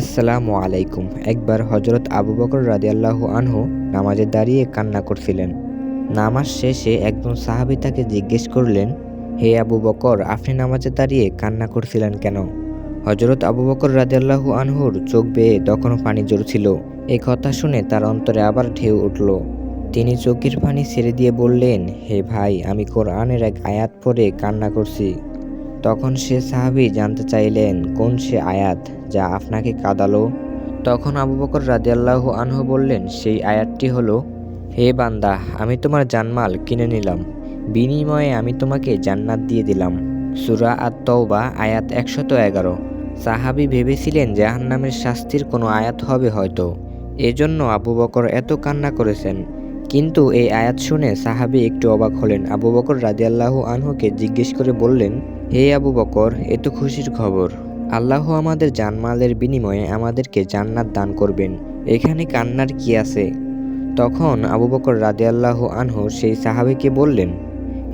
আসসালামু আলাইকুম। একবার হজরত আবু বকর রাদিয়াল্লাহু আনহু নামাজে দাঁড়িয়ে কান্না করছিলেন। নামাজ শেষে একজন সাহাবী তাকে জিজ্ঞেস করলেন, হে আবু বকর, আপনি নামাজে দাঁড়িয়ে কান্না করছিলেন কেন? হজরত আবু বকর রাদিয়াল্লাহু আনহুর চোখ বেয়ে তখনও পানি ঝরছিল। এই কথা শুনে তার অন্তরে আবার ঢেউ উঠল। তিনি চোখের পানি ছেড়ে দিয়ে বললেন, হে ভাই, আমি কোরআনের এক আয়াত পরে কান্না করছি। তখন সে সাহাবী জানতে চাইলেন, কোন সে আয়াত যা আপনাকে কাঁদালো? তখন আবু বকর রাদিয়াল্লাহু আনহু বললেন, সেই আয়াতটি হলো, হে বান্দা, আমি তোমার জানমাল কিনে নিলাম। বিনিময়ে আমি তোমাকে জান্নাত দিয়ে দিলাম। সুরা আত তওবা আয়াত একশত এগারো। সাহাবি ভেবেছিলেন জাহান্নামের শাস্তির কোনো আয়াত হবে হয়তো। এজন্য আবু বকর এত কান্না করেছেন। কিন্তু এই আয়াত শুনে সাহাবি একটু অবাক হলেন। আবু বকর রাদিয়াল্লাহু আনহুকে জিজ্ঞেস করে বললেন, হে আবু বকর, এ তো খুশির খবর। আল্লাহ আমাদের জানমালের বিনিময়ে আমাদেরকে জান্নাত দান করবেন। এখানে কান্নার কি আছে? তখন আবু বকর রাদিয়াল্লাহু আনহু সেই সাহাবিকে বললেন,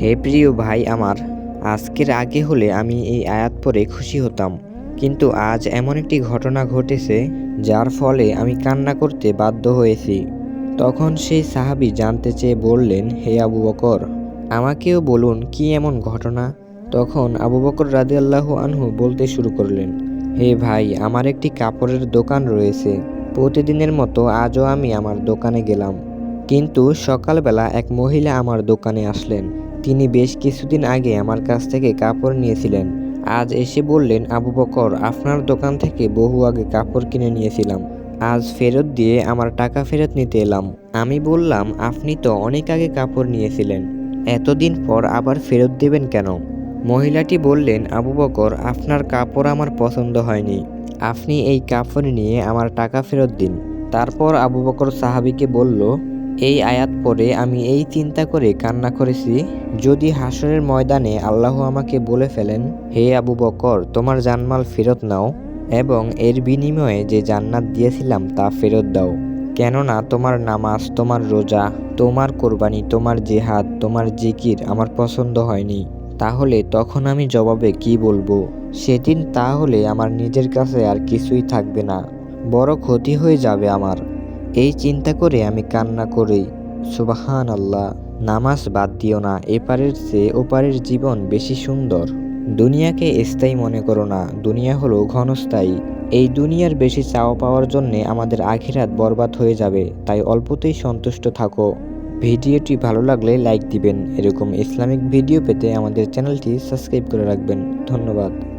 হে প্রিয় ভাই আমার, আজকের আগে হলে আমি এই আয়াত পরে খুশি হতাম। কিন্তু আজ এমন একটি ঘটনা ঘটেছে, যার ফলে আমি কান্না করতে বাধ্য হয়েছি। তখন সেই সাহাবি জানতে চেয়ে বললেন, হে আবু বকর, আমাকেও বলুন কি এমন ঘটনা? তখন আবু বকর রাদিয়াল্লাহু আনহু বলতে শুরু করলেন, হে ভাই, আমার একটি কাপড়ের দোকান রয়েছে। প্রতিদিনের মতো আজও আমি আমার দোকানে গেলাম। কিন্তু সকালবেলা এক মহিলা আমার দোকানে আসলেন। তিনি বেশ কিছুদিন আগে আমার কাছ থেকে কাপড় নিয়েছিলেন। আজ এসে বললেন, আবু বকর, আপনার দোকান থেকে বহু আগে কাপড় কিনে নিয়েছিলাম। আজ ফেরত দিয়ে আমার টাকা ফেরত নিতে এলাম। আমি বললাম, আপনি তো অনেক আগে কাপড় নিয়েছিলেন। এতদিন পর আবার ফেরত দেবেন কেন? মহিলাটি বললেন, আবু বকর, আপনার কাপড় আমার পছন্দ হয়নি। আপনি এই কাপড় নিয়ে আমার টাকা ফেরত দিন। তারপর আবু বকর সাহাবিকে বলল, এই আয়াত পরে আমি এই চিন্তা করে কান্না করেছি, যদি হাসরের ময়দানে আল্লাহ আমাকে বলে ফেলেন, হে আবু বকর, তোমার জানমাল ফেরত নাও। এবং এর বিনিময়ে যে জান্নাত দিয়েছিলাম তা ফেরত দাও। কেননা তোমার নামাজ, তোমার রোজা, তোমার কোরবানি, তোমার জেহাদ, তোমার জিকির আমার পছন্দ হয়নি। তাহলে তখন আমি জবাবে কি বলব? সেদিন তাহলে আমার নিজের কাছে আর কিছুই থাকবে না। বড় ক্ষতি হয়ে যাবে আমার। এই চিন্তা করে আমি কান্না করি। সুবাহান আল্লাহ নামাজ বাদ দিও না। এপারের চেয়ে ওপারের জীবন বেশি সুন্দর। দুনিয়াকে স্থায়ী মনে করো না, দুনিয়া হলো ঘনস্থায়ী। এই দুনিয়ার বেশি চাওয়া পাওয়ার জন্যে আমাদের আখিরাত বরবাদ হয়ে যাবে, তাই অল্পতেই সন্তুষ্ট থাকো। ভিডিওটি ভালো লাগলে লাইক দিবেন, এরকম ইসলামিক ভিডিও পেতে আমাদের চ্যানেলটি সাবস্ক্রাইব করে রাখবেন। ধন্যবাদ।